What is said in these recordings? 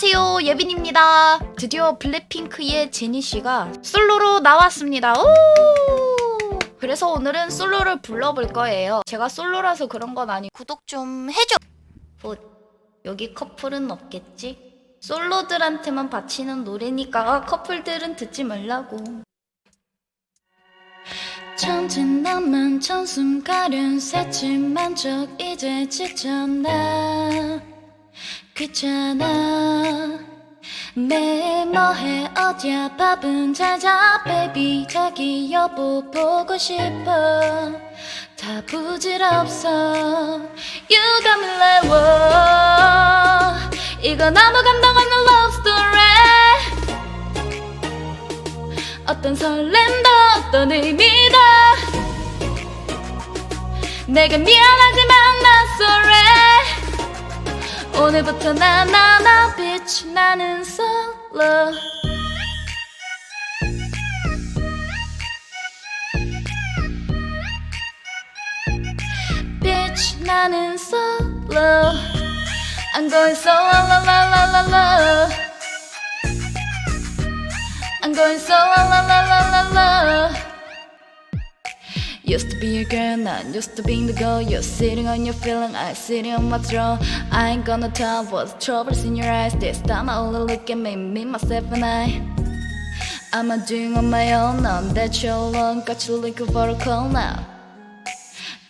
안녕하세요 예빈입니다. 드디어 블랙핑크의 제니씨가 솔로로 나왔습니다. 오! 그래서 오늘은 솔로를 불러볼 거예요. 제가 솔로라서 그런 건 아니 구독 좀 해줘. 뭐 여기 커플은 없겠지? 솔로들한테만 바치는 노래니까 커플들은 듣지 말라고. 천진 나만 천숨 가련 새침한 척 이제 지쳤나 귀찮아. 내 뭐해 어디야? 밥은 잘자 베이비 자기 여보 보고 싶어. 다 부질없어. Like wow 이거 너무 감동 없는 love story. 어떤 설렘도 어떤 의미도. 내가 미안하지만 오늘부터 나나나 빛 나는 솔로 빛 나는 솔로 I'm going solo la la la la I'm going solo la la Used to be a girl, not used to being the girl. You're sitting on your feeling, I'm sitting on my throne. I ain't gonna tell what's the troubles in your eyes. This time I only look at me, me, myself, and I. I'm a doing on my own now. That you're alone, got you looking for a call now.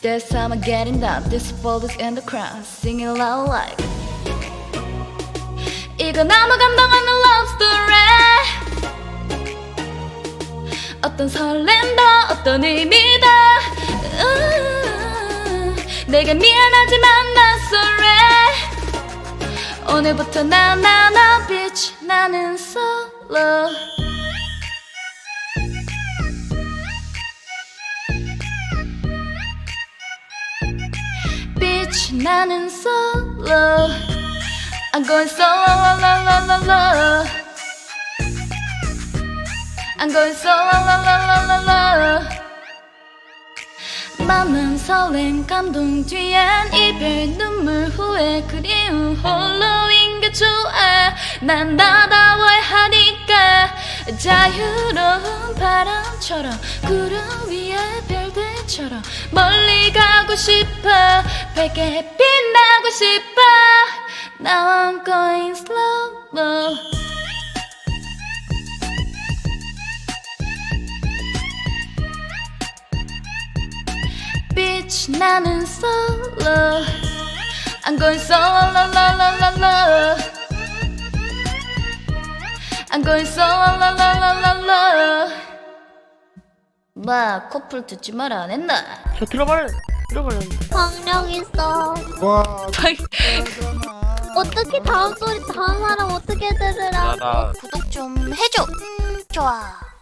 This time I'm getting down, this fault is in the crowd, singing loud like. 이거 너무 감동하는 love story. 어떤 설렘도 어떤 의미 내가 미안하지만 나 sorry 오늘부터 나나나 빛 나는 솔로 빛 나는 솔로 I'm going solo la la la la I'm going solo la la la la la 마음은 설렘 감동 뒤엔 이별 눈물 후회 그리움 홀로인 게 좋아. 난 나다워야 하니까 자유로운 바람처럼 구름 위에 별들처럼 멀리 가고 싶어. 밝게 빛나고 싶어. Now I'm going 빛 나는 solo. I'm going solo la la la la. la I'm going solo la la la la la. 마 커플 듣지 마라 안 했나? 저 들어버려 들어버렸는데 박력 있어. 와, 어떻게 다음 소리 다음 사람 어떻게 들으라? 나. 구독 좀 해줘. 음 좋아